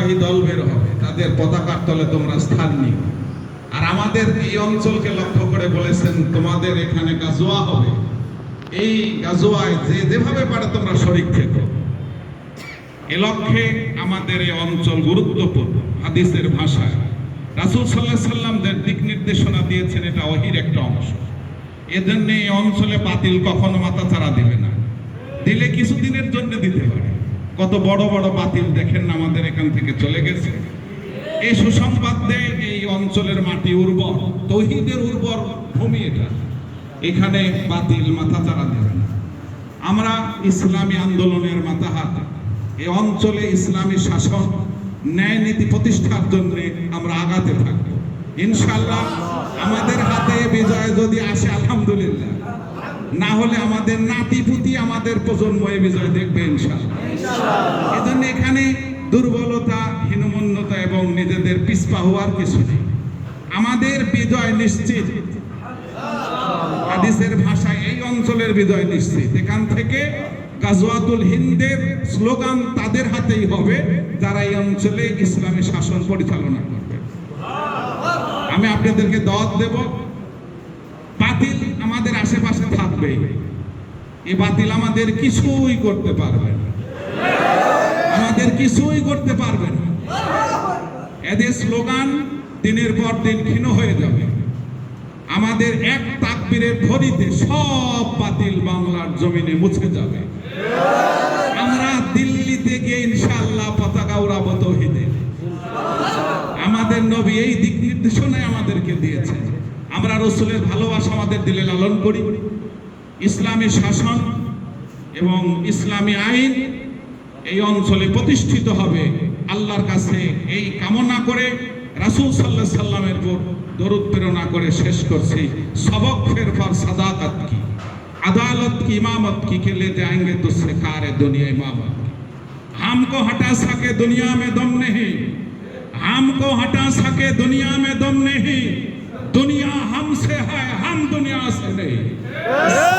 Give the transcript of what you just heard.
পতাকাবাহী দল বের হবে, তাদের পতাকার তলে তোমরা স্থান নিও। আর আমাদের এই অঞ্চলকে লক্ষ্য করে বলেছেন, তোমাদের এখানে গাজোয়া হবে। এই গাজোয়ায় যে যেভাবে পারে তোমরা শরিক থেকো। এ লক্ষ্যে আমাদের এই অঞ্চল গুরুত্বপূর্ণ, হাদিসের ভাষায়। রাসূল সাল্লাহ সাল্লাম যে দিক নির্দেশনা দিয়েছেন, এটা অহির একটা অংশ। এজন্য এই অঞ্চলে বাতিল কখনো মাথা চারা দিবে না। দিলে কিছুদিনের জন্য দিতে পারে। কত বড় বড় বাতিল দেখেন না আমাদের এখান থেকে চলে গেছে। এই সুসংবাদ দেয় এই অঞ্চলের মাটি উর্বর, তৌহিদের উর্বর ভূমি এটা। এখানে বাতিল মাথা চারা দেবে না। আমরা ইসলামী আন্দোলনের মাথাহাত এই অঞ্চলে ইসলামী শাসন, ন্যায় নীতি প্রতিষ্ঠার জন্য আমরা আগাতে থাকব। ইনশাল্লাহ আমাদের হাতে বিজয় যদি আসে, আলহামদুলিল্লাহ। না হলে আমাদের নাতি পুতি আমাদের প্রজন্ম বিজয় দেখবে ইনশাল্লাহ এজন্য এখানে দুর্বলতা হীনমন্যতা এবং নিজেদের পিছপা হওয়ার কিছু নেই। আমাদের বিজয় নিশ্চিত। হাদিসের ভাষায় এই অঞ্চলের বিজয় নিশ্চিত। এখান থেকে গাজওয়াতুল হিন্দের স্লোগান তাদের হাতেই হবে যারা এই অঞ্চলে ইসলামী শাসন পরিচালনা করবে। আমি আপনাদেরকে দাওয়াত দেব। থাকবে এই বাতিল আমাদের কিছুই করতে পারবে না। আমাদের কিছুই করতে পারবে না। এদের স্লোগান দিনের পর দিন ক্ষীণ হয়ে যাবে। আমাদের এক তাকবীরের ধরিতে সব বাতিল বাংলার জমিনে মুছে যাবে। আমরা দিল্লিতে গিয়ে ইনশাআল্লাহ পতাকা উড়াবো তৌহিদে। আমাদের নবী এই দিক নির্দেশনায় আমাদেরকে দিয়েছে আমরা রসুলের ভালোবাসা আমাদের দিলে লালন করি। ইসলামী শাসন এবং ইসলামী আইন এই অঞ্চলে প্রতিষ্ঠিত হবে আল্লাহর কাছে এই কামনা করে রাসূল সাল্লাহ সাল্লামের উপর দরুদ প্রেরণা করে শেষ করছি সবক ফের ফর সাদাকত কি अदालत की इमामत की के ले जाएंगे तुझसे कार दुनिया इमामत की हमको हटा सके दुनिया में दम नहीं हमको हटा सके दुनिया में दम नहीं दुनिया हमसे है हम दुनिया से नहीं